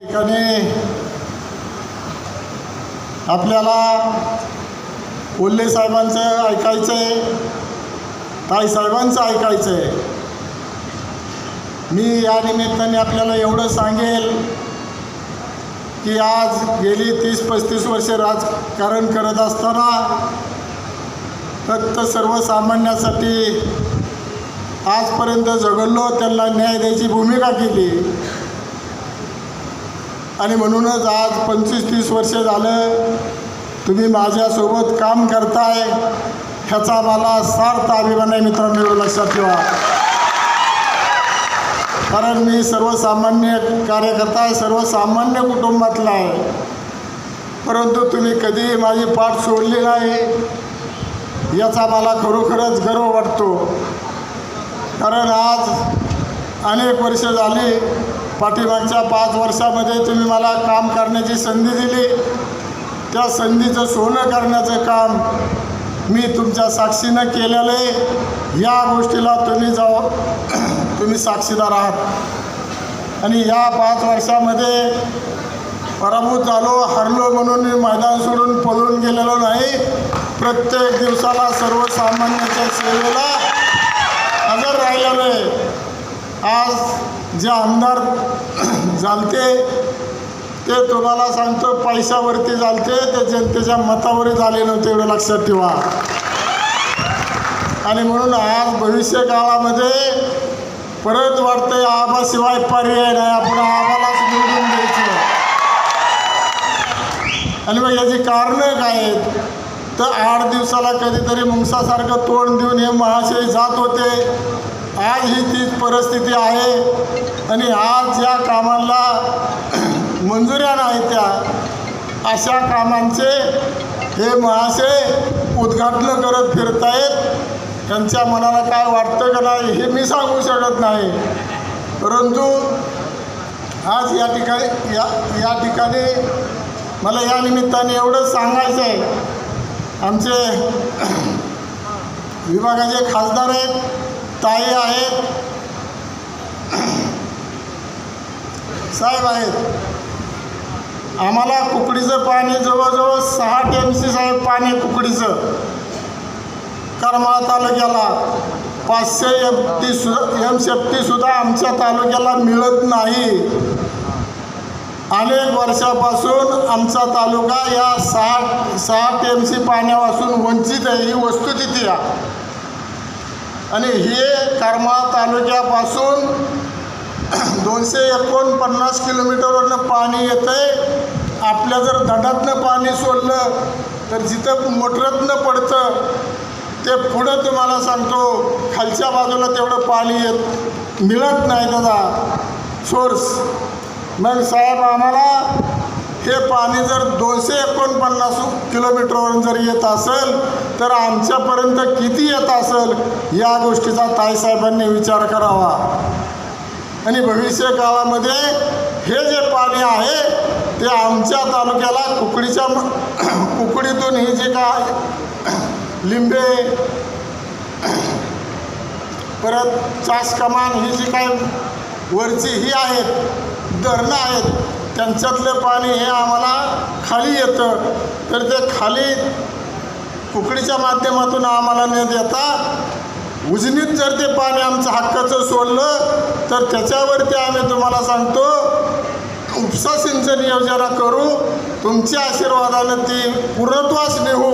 ठिकाणी आपल्याला कोल्हे साहेबांचं ऐकायचं आहे ताई साहेबांचं ऐकायचं आहे मी या निमित्ताने आपल्याला एवढं सांगेल की आज गेली तीस पस्तीस वर्षे राजकारण करत असताना फक्त सर्वसामान्यासाठी आजपर्यंत झगडलो त्यांना न्याय द्यायची भूमिका केली. आणि म्हणूनच आज पंचवीस तीस वर्ष झालं तुम्ही माझ्यासोबत काम करताय. ह्याचा मला सार्थ अभिमान आहे मित्रांनो लक्षात ठेवा. कारण मी सर्वसामान्य कार्यकर्ता आहे सर्वसामान्य कुटुंबातला आहे. परंतु तुम्ही कधीही माझी पाठ सोडली नाही याचा मला खरोखरच गर्व वाटतो. कारण आज अनेक वर्ष झाली पाठीमागच्या पाच वर्षामध्ये तुम्ही मला काम करण्याची संधी दिली. त्या संधीचं सोनं करण्याचं काम मी तुमच्या साक्षीनं केलेलं आहे. या गोष्टीला तुम्ही जाऊ तुम्ही साक्षीदार आहात. आणि या पाच वर्षामध्ये पराभूत झालो हरलो म्हणून मी मैदान सोडून पळून गेलेलो नाही. प्रत्येक दिवसाला सर्वसामान्याच्या सेवेला हजर राहिलेलो आहे. आज जे आमदार झालते ते तुम्हाला सांगतो पैशावरती झालते ते जनतेच्या मतावरही झाले नव्हते एवढं लक्षात ठेवा. आणि म्हणून आज भविष्य काळामध्ये परत वाटतंय आबाशिवाय पर्याय नाही आपण आबालाच निवडून द्यायचं. आणि मग याची कारणं काय आहेत? तर आठ दिवसाला कधीतरी मुंगसासारखं तोंड देऊन हे महाशय जात होते. आज ही तीच परिस्थिती आहे. आणि आज ज्या कामांना मंजुऱ्या नाही त्या. अशा कामांचे हे महाशय उद्घाटनं करत फिरतायत. त्यांच्या मनाला काय वाटतं का नाही हे मी सांगू शकत नाही. परंतु आज या ठिकाणी या या ठिकाणी मला या निमित्ताने एवढंच सांगायचं आहे. आमचे विभागाचे खासदार आहेत. ताई आहेत. साहेब आहेत. आम्हाला कुकडीचं पाणी जवळजवळ सहा टी एम सी साहेब पाणी कुकडीचं. करमाळा तालुक्याला पाचशे एफ टी सुद्धा एम सेफ्टीसुद्धा आमच्या तालुक्याला मिळत नाही. अनेक वर्षापासून आमचा तालुका या सहा सहा टी एम सी पाण्यापासून वंचित आहे. ही वस्तुस्थिती आहे. आणि हे करमाळा तालुक्यापासून दोनशे एकोणपन्नास किलोमीटरवरनं पाणी येतं आहे आपल्या जर धडातनं पाणी सोडलं तर जिथं मोटरातनं पडतं ते पुढं तुम्हाला सांगतो खालच्या बाजूला तेवढं पाणी येत मिळत नाही त्याचा सोर्स. मग साहेब आम्हाला हे पाणी जर दोनशे एकोणपन्नास किलोमीटरवरून जर येत असेल तर आमच्यापर्यंत किती येत असेल या गोष्टीचा ताईसाहेबांनी विचार करावा. आणि भविष्य काळामध्ये हे जे पाणी आहे ते आमच्या तालुक्याला कुकडीच्या कुकडीतून ही जे काय लिंबे परत चास कमान ही जी काय वरची ही आहेत धरणं आहेत त्यांच्यातलं पाणी हे आम्हाला खाली येतं. तर ते खाली कुकडीच्या माध्यमातून आम्हाला न देता उजनीत जर ते पाणी आमचं हक्काचं सोडलं तर त्याच्यावरती आम्ही तुम्हाला सांगतो उपसा सिंचन योजना करू तुमच्या आशीर्वादानं ती पूर्णत्वास नेऊ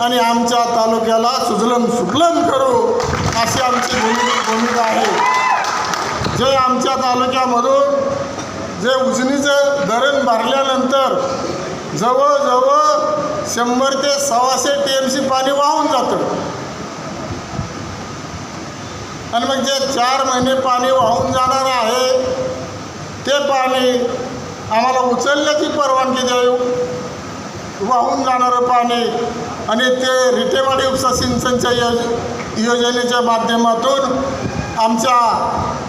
आणि आमच्या तालुक्याला सुजलम सुजलम करू अशी आमची भूमिका आहे. जे आमच्या तालुक्यामधून जे उजनीचं धरण भरल्यानंतर जवळजवळ शंभर ते सव्वाशे टी एम सी पाणी वाहून जातं. आणि मग जे चार महिने पाणी वाहून जाणार आहे ते पाणी आम्हाला उचलण्याची परवानगी देऊ? वाहून जाणारं पाणी आणि ते रिटेवाडी उपसा सिंचनच्या योज योजनेच्या माध्यमातून आमच्या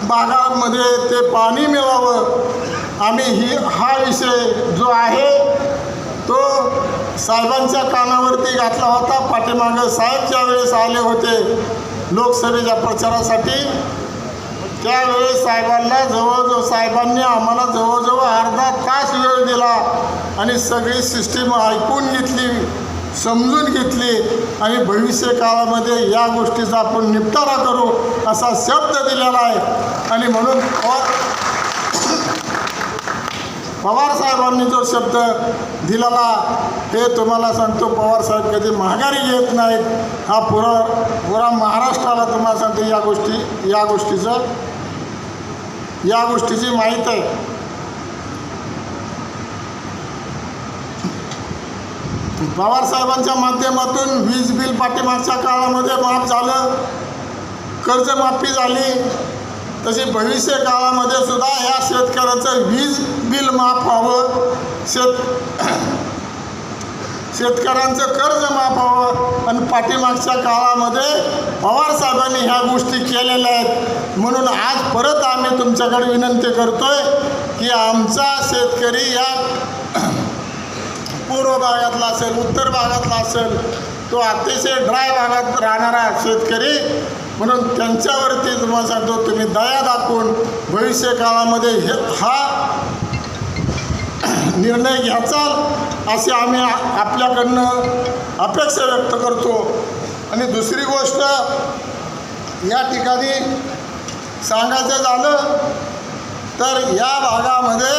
भागामध्ये ते पाणी मिळावं आम्ही ही हा विषय जो आहे तो साहेबांच्या कानावरती घातला होता. पाठीमागं साहेब ज्यावेळेस आले होते लोकसभेच्या प्रचारासाठी त्यावेळेस साहेबांना जवळजवळ साहेबांनी आम्हाला जवळजवळ अर्धा तास वेळ दिला आणि सगळी सिस्टीम ऐकून घेतली समजून घेतली आणि भविष्य काळामध्ये या गोष्टीचा आपण निपटारा करू असा शब्द दिलेला आहे. आणि म्हणून पवार साहेबांनी जो शब्द दिलेला ते तुम्हाला सांगतो पवार साहेब कधी माघारी घेत नाहीत. हा पुरा पुरा महाराष्ट्राला तुम्हाला सांगतो या गोष्टी या गोष्टीचं या गोष्टीची माहीत आहे. पवार साहेबांच्या माध्यमातून वीज बिल पाठीमागच्या काळामध्ये माफ झालं कर्जमाफी झाली. तशी भविष्य काळामध्ये सुद्धा या शेतकऱ्याचं वीज बिल माफ व्हावं. शेत शेतकऱ्यांचं कर्ज माफ व्हावं. आणि पाठीमागच्या काळामध्ये पवार साहेबांनी ह्या गोष्टी केलेल्या आहेत. म्हणून आज परत आम्ही तुमच्याकडे विनंती करतोय की आमचा शेतकरी या पूर्व भागातला असेल उत्तर भागातला असेल तो अतिशय ड्राय भागात राहणारा शेतकरी म्हणून त्यांच्यावरती तुम्हाला सांगतो तुम्ही दया दाखवून भविष्य काळामध्ये हे हा निर्णय घ्याचाल असे आम्ही आपल्याकडनं अपेक्षा व्यक्त करतो. आणि दुसरी गोष्ट या ठिकाणी सांगायचं झालं तर या भागामध्ये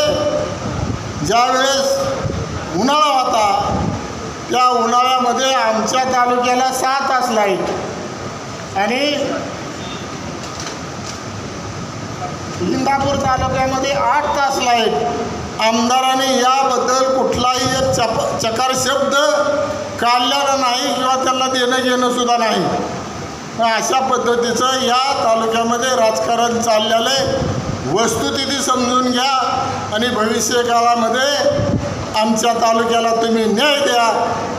ज्यावेळेस उन्हाळा होता त्या उन्हाळ्यामध्ये आमच्या तालुक्याला सहा तास लाइट. आणि इंदापूर तालुक्यामध्ये आठ तास लाइट. आमदाराने याबद्दल कुठलाही एक चप चकार शब्द काढलेला नाही किंवा त्यांना देणं घेणं सुद्धा नाही. अशा पद्धतीचं या तालुक्यामध्ये राजकारण चाललेलं आहे. वस्तुस्थिती समजून घ्या आणि भविष्यकाळामध्ये आमच्या तालुक्याला तुम्ही न्याय द्या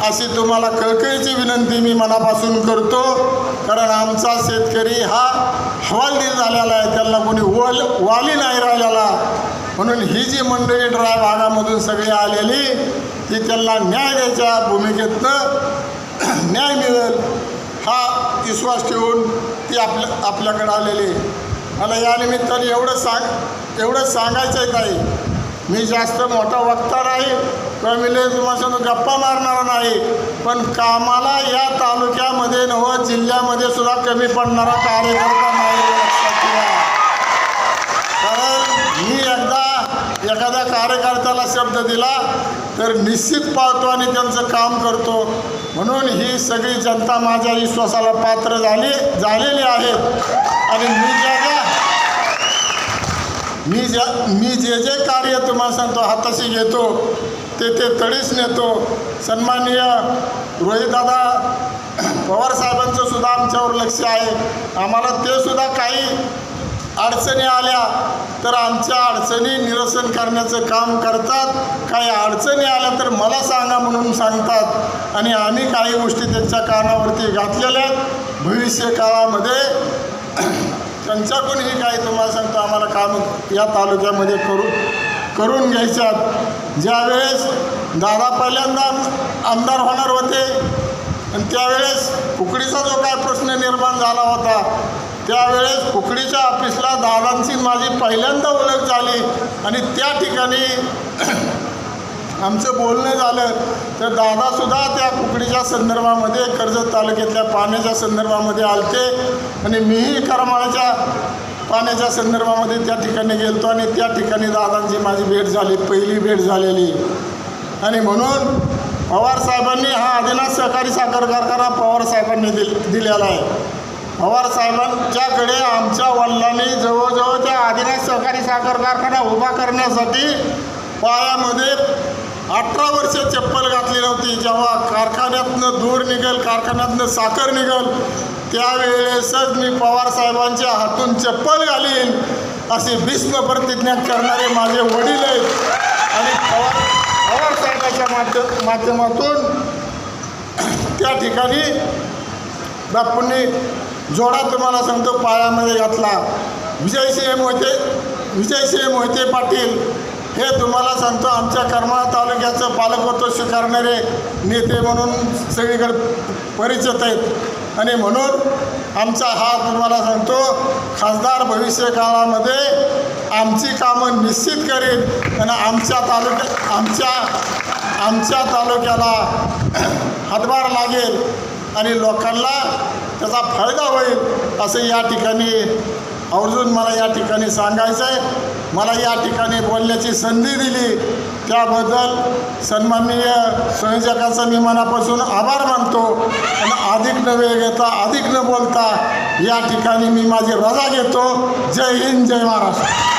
अशी तुम्हाला कळकळीची विनंती मी मनापासून करतो. कारण आमचा शेतकरी हा हवालदिल झालेला आहे. त्यांना कोणी वल वाली नाही राहिलेला. म्हणून ही जी मंडळी ड्राय भागामधून सगळी आलेली ती त्यांना न्याय द्यायच्या भूमिकेतनं न्याय मिळेल हा विश्वास ठेवून ती आपल्या आपल्याकडे आलेली. आहे. मला या निमित्ताने एवढं सांग एवढं सांगायचं आहे ताई मी जास्त मोठा वक्ता नाही किंवा मी तुम्हाला गप्पा मारणार नाही. पण कामाला या तालुक्यामध्ये नव जिल्ह्यामध्ये सुद्धा कमी पडणारा कार्यकर्ता नाही कारण मी एकदा एखाद्या कार्यकर्त्याला शब्द दिला तर निश्चित पाहतो आणि त्यांचं काम करतो. म्हणून ही सगळी जनता माझ्या विश्वासाला पात्र झाली झालेली आहे. आणि मी ज्या ज्या मी ज्या मी जे जे कार्य तुम्हाला सांगतो हाताशी घेतो ते ते तडीच नेतो. सन्माननीय रोहितदादा पवारसाहेबांचं सुद्धा आमच्यावर लक्ष आहे. आम्हाला ते सुद्धा काही अडचणी आल्या तर आमच्या अडचणी निरसन करण्याचं काम करतात. काही अडचणी आल्या तर मला सांगा म्हणून सांगतात. आणि आम्ही काही गोष्टी त्यांच्या कानावरती घातलेल्या आहेत. भविष्य काळामध्ये त्यांच्याकडूनही काय तुम्हाला सांगतो आम्हाला काम या तालुक्यामध्ये करू करून घ्यायच्यात. ज्यावेळेस दादा पहिल्यांदा आमदार होणार होते आणि त्यावेळेस कुकडीचा जो काय प्रश्न निर्माण झाला होता त्यावेळेस कुकडीच्या ऑफिसला दादांची माझी पहिल्यांदा ओळख झाली. आणि त्या ठिकाणी आमचं बोलणं झालं तर दादासुद्धा त्या कुकडीच्या संदर्भामध्ये कर्जत तालुक्यातल्या पाण्याच्या संदर्भामध्ये आलते. आणि मीही करमाळ्याच्या पाण्याच्या संदर्भामध्ये त्या ठिकाणी गेलतो आणि त्या ठिकाणी दादांची माझी भेट झाली पहिली भेट झालेली. आणि म्हणून पवार साहेबांनी हा आदिनाथ सहकारी साखर कारखाना पवार साहेबांनी दिल दिलेला आहे. पवार साहेबांच्याकडे आमच्या वडिलांनी जवळजवळ त्या आदिनाथ सहकारी साखर कारखाना उभा करण्यासाठी पायामध्ये अठरा वर्ष चप्पल घातली नव्हती. जेव्हा कारखान्यातनं दूर निघेल कारखान्यातनं साखर निघेल त्यावेळेसच मी पवार साहेबांच्या हातून चप्पल घालीन अशी भीष्म प्रतिज्ञा करणारे माझे वडील आहेत. आणि पवार पवार साहेबाच्या माध्य माध्यमातून त्या ठिकाणी बापूंनी जोडा तुम्हाला सांगतो पायामध्ये घातला. विजयसिंह मोहिते विजयसिंह मोहिते पाटील. हे तुम्हाला सांगतो आमच्या करमाळा तालुक्याचं पालकत्व स्वीकारणारे नेते म्हणून सगळीकडे परिचित आहेत. आणि म्हणून आमचा हा तुम्हाला सांगतो खासदार भविष्य काळामध्ये आमची कामं निश्चित करेल आणि आमच्या तालुक्या आमच्या आमच्या तालुक्याला हातभार लागेल आणि लोकांना त्याचा फायदा होईल असं या ठिकाणी आवर्जून मला या ठिकाणी सांगायचं आहे मला या ठिकाणी बोलण्याची संधी दिली. त्याबद्दल सन्माननीय संयोजकाचा मी मनापासून आभार मानतो. आणि अधिक न वेळ घेता अधिक न बोलता या ठिकाणी मी माझी रजा घेतो. जय हिंद जय महाराष्ट्र.